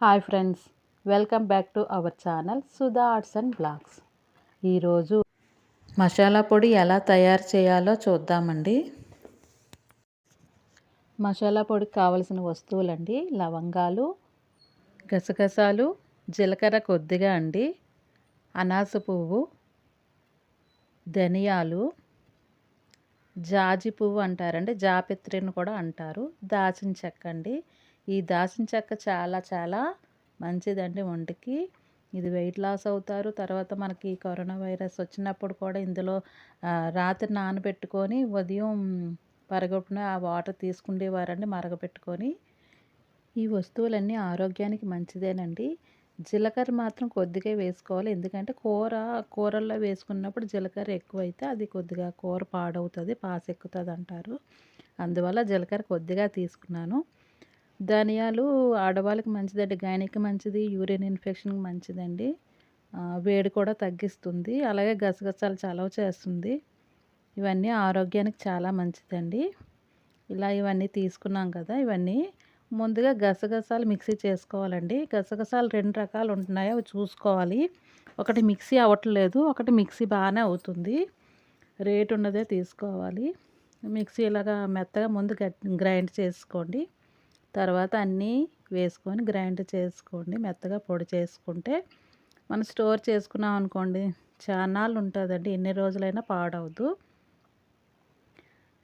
Hi friends welcome back to our channel Sudha arts and blogs. ఈరోజు మసాలా పొడి ఎలా తయారు చేయాలో చూద్దామండి. మసాలా పొడికి కావలసిన వస్తువులండి లవంగాలు గసగసాలు జీలకర్ర కొద్దిగా అండి అనాస పువ్వు ధనియాలు జాజి పువ్వు అంటారండి జాపిత్రిని కూడా అంటారు దాచిన చెక్క అండి ఈ దాచిన చెక్క చాలా చాలా మంచిదండి ఒంటికి. ఇది వెయిట్ లాస్ అవుతారు. తర్వాత మనకి కరోనా వైరస్ వచ్చినప్పుడు కూడా ఇందులో రాత్రి నానబెట్టుకొని ఉదయం పరగొట్టున ఆ వాటర్ తీసుకుండేవారండి మరగపెట్టుకొని. ఈ వస్తువులన్నీ ఆరోగ్యానికి మంచిదేనండి. జీలకర్ర మాత్రం కొద్దిగా వేసుకోవాలి. ఎందుకంటే కూర కూరల్లో వేసుకున్నప్పుడు జీలకర్ర ఎక్కువైతే అది కొద్దిగా కూర పాడవుతుంది పాసెక్కుతుంది అంటారు అందువల్ల జీలకర్ర కొద్దిగా తీసుకున్నాను. ధనియాలు ఆడవాళ్ళకి మంచిదండి గైనికి మంచిది యూరిన్ ఇన్ఫెక్షన్కి మంచిదండి. వేడి కూడా తగ్గిస్తుంది. అలాగే గసగసాలు చలవ చేస్తుంది. ఇవన్నీ ఆరోగ్యానికి చాలా మంచిదండి. ఇలా ఇవన్నీ తీసుకున్నాం కదా ఇవన్నీ ముందుగా గసగసాలు మిక్సీ చేసుకోవాలండి. గసగసాలు రెండు రకాలు ఉంటున్నాయి అవి చూసుకోవాలి. ఒకటి మిక్సీ అవ్వట్లేదు ఒకటి మిక్సీ బాగానే అవుతుంది. రేట్ ఉన్నదే తీసుకోవాలి. మిక్సీ ఇలాగా మెత్తగా ముందు గ్రైండ్ చేసుకోండి. తర్వాత అన్నీ వేసుకొని గ్రైండ్ చేసుకోండి. మెత్తగా పొడి చేసుకుంటే మనం స్టోర్ చేసుకున్నాం అనుకోండి చాన్నాళ్ళు ఉంటుందండి. ఎన్ని రోజులైనా పాడవద్దు.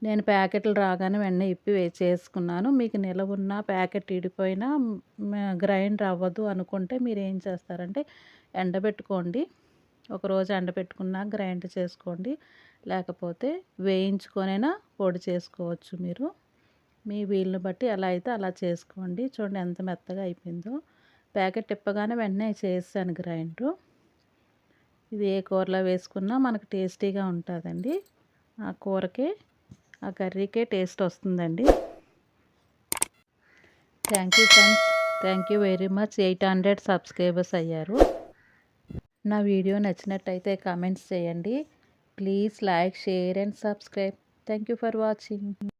నేను ప్యాకెట్లు రాగానే వెన్న ఇప్పి చేసుకున్నాను. మీకు నిలవున్న ప్యాకెట్ ఇడిపోయినా గ్రైండ్ అవ్వదు అనుకుంటే మీరు ఏం చేస్తారంటే ఎండబెట్టుకోండి. ఒకరోజు ఎండబెట్టుకున్నా గ్రైండ్ చేసుకోండి. లేకపోతే వేయించుకొనైనా పొడి చేసుకోవచ్చు మీరు. మీ వీలుని బట్టి ఎలా అయితే అలా చేసుకోండి. చూడండి ఎంత మెత్తగా అయిపోయిందో. ప్యాకెట్ తిప్పగానే వెంటనే చేసాను గ్రైండరు. ఇది ఏ కూరలో వేసుకున్నా మనకు టేస్టీగా ఉంటుందండి. ఆ కూరకే ఆ కర్రీకే టేస్ట్ వస్తుందండి. Thank you friends. Thank you very much. Eight hundred subscribers అయ్యారు. నా వీడియో నచ్చినట్టయితే కామెంట్స్ చేయండి. Please like share and subscribe. Thank you for watching.